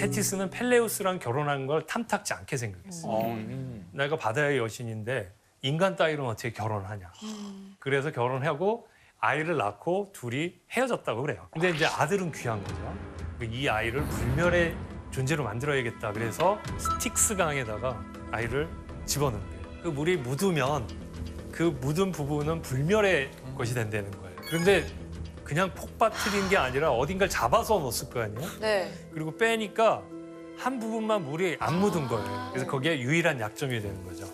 테티스는 펠레우스랑 결혼한 걸 탐탁지 않게 생각했어. 어. 내가 바다의 여신인데 인간 따위로는 어떻게 결혼하냐. 그래서 결혼하고 아이를 낳고 둘이 헤어졌다고 그래요. 근데 이제 아들은 귀한 거죠. 이 아이를 불멸의 존재로 만들어야겠다. 그래서 스틱스 강에다가 아이를 집어넣는 거예요. 그 물이 묻으면 그 묻은 부분은 불멸의 것이 된다는 거예요. 그런데 그냥 폭 빠뜨린 게 아니라 어딘가를 잡아서 넣었을 거 아니에요? 네. 그리고 빼니까 한 부분만 물이 안 묻은 거예요. 그래서 거기에 유일한 약점이 되는 거죠.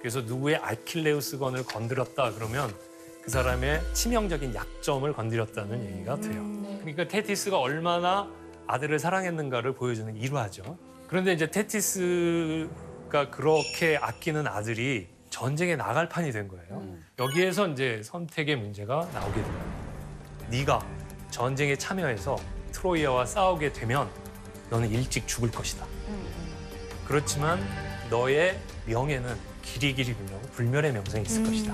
그래서 누구의 아킬레우스건을 건드렸다 그러면 그 사람의 치명적인 약점을 건드렸다는 얘기가 돼요. 그러니까 테티스가 얼마나 아들을 사랑했는가를 보여주는 일화죠. 그런데 이제 테티스가 그렇게 아끼는 아들이 전쟁에 나갈 판이 된 거예요. 여기에서 이제 선택의 문제가 나오게 됩니다. 네가 전쟁에 참여해서 트로이아와 싸우게 되면 너는 일찍 죽을 것이다. 그렇지만 너의 명예는 길이 길이 불명하고 불멸의 명성이 있을 것이다.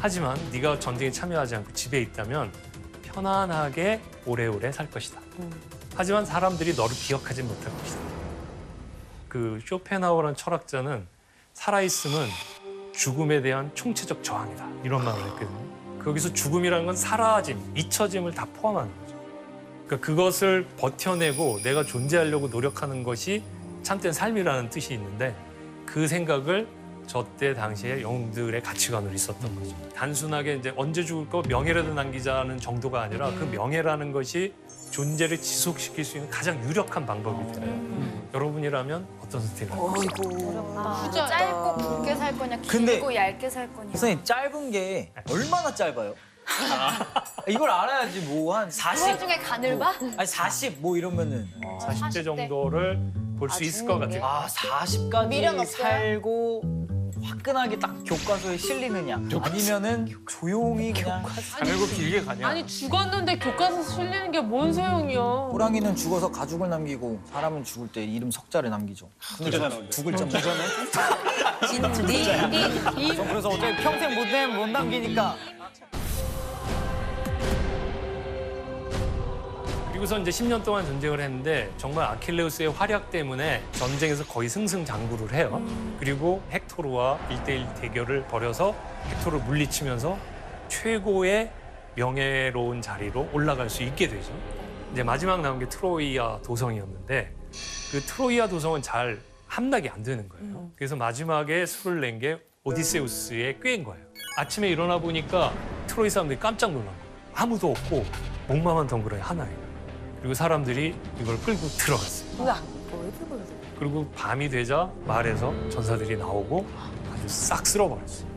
하지만 네가 전쟁에 참여하지 않고 집에 있다면 편안하게 오래오래 살 것이다. 하지만 사람들이 너를 기억하지 못할 것이다. 그 쇼펜하우라는 철학자는 살아있음은 죽음에 대한 총체적 저항이다. 이런 말을 했거든요. 거기서 죽음이라는 건 사라짐, 잊혀짐을 다 포함하는 거죠. 그러니까 그것을 버텨내고 내가 존재하려고 노력하는 것이 참된 삶이라는 뜻이 있는데 그 생각을 저때 당시에 영웅들의 가치관으로 있었던 거죠. 단순하게 이제 언제 죽을 거 명예라도 남기자는 정도가 아니라 그 명예라는 것이 존재를 지속시킬 수 있는 가장 유력한 방법이 돼요. 여러분이라면 어떤 선택을 거예요? 아, 짧고 굵게 살 거냐, 근데- 길고 얇게 살 거냐. 선생님 짧은 게 얼마나 짧아요? 이걸 알아야지 뭐 한 그 40, 와중에 간을 봐? 아니 40 뭐 이러면은 40대 정도를 볼 수 있을 것 같아요. 아 40까지 미련 없어요? 살고 화끈하게 딱 교과서에 실리느냐 아니면은 조용히 그냥 가늘고 길게 가냐? 아니 죽었는데 교과서 실리는 게 뭔 소용이야? 호랑이는 죽어서 가죽을 남기고 사람은 죽을 때 이름 석자를 남기죠. 두 글자 무전에. 진디. 전 그래서 어차피 평생 못 내면 못 남기니까 그리고서 이제 10년 동안 전쟁을 했는데 정말 아킬레우스의 활약 때문에 전쟁에서 거의 승승장구를 해요. 그리고 헥토르와 일대일 대결을 벌여서 헥토르를 물리치면서 최고의 명예로운 자리로 올라갈 수 있게 되죠. 이제 마지막 나온 게 트로이아 도성이었는데 그 트로이아 도성은 잘 함락이 안 되는 거예요. 그래서 마지막에 술을 낸 게 오디세우스의 꾀인 거예요. 아침에 일어나 보니까 트로이 사람들이 깜짝 놀란 거예요. 아무도 없고 목마만 덩그러니 하나예요. 그리고 사람들이 이걸 끌고 들어갔어요. 왜안 보여? 보여? 그리고 밤이 되자 말에서 전사들이 나오고 아주 싹 쓸어버렸어요.